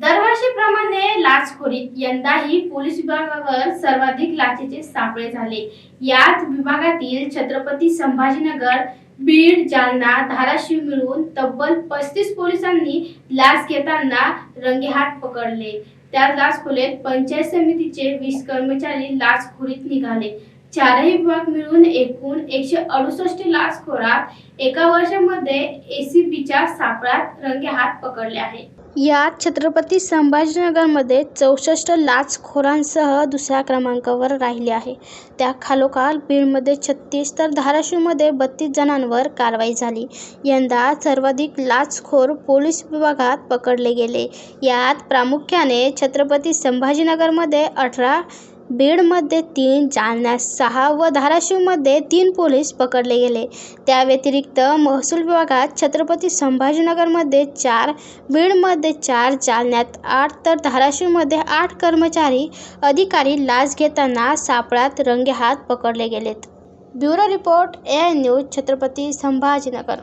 दरवर्षीप्रमाणे लाचखोरीत यंदाही पोलीस विभागावर सर्वाधिक लाचेचे सापळे झाले. यात विभागातील छत्रपती संभाजीनगर बीड जालना धाराशिव मिळून तब्बल पस्तीस पोलिसांनी लाच घेताना रंगेहात पकडले. त्या लाचखोरीत पंचायत समितीचे वीस कर्मचारी लाचखोरीत निघाले. चारही विभाग मिळून एकूण एकशे अडुसष्ट लाचखोरात एका वर्षामध्ये एसीबीच्या सापळात रंगेहात पकडले आहे यात छत्रपती संभाजीनगरमध्ये चौसष्ट लाचखोरांसह दुसऱ्या क्रमांकावर राहिले आहे. त्या खालोखाल बीडमध्ये छत्तीस तर धाराशिवमध्ये बत्तीस जणांवर कारवाई झाली. यंदा सर्वाधिक लाचखोर पोलीस विभागात पकडले गेले. यात प्रामुख्याने छत्रपती संभाजीनगरमध्ये अठरा बीडमध्ये तीन जालन्यात सहा व धाराशिवमध्ये तीन पोलीस पकडले गेले. त्या व्यतिरिक्त महसूल विभागात छत्रपती संभाजीनगरमध्ये चार बीडमध्ये चार जालन्यात आठ तर धाराशिवमध्ये आठ कर्मचारी अधिकारी लाच घेताना सापळात रंगेहात पकडले गेलेत. Bureau report A news Chhatrapati Sambhajinagar.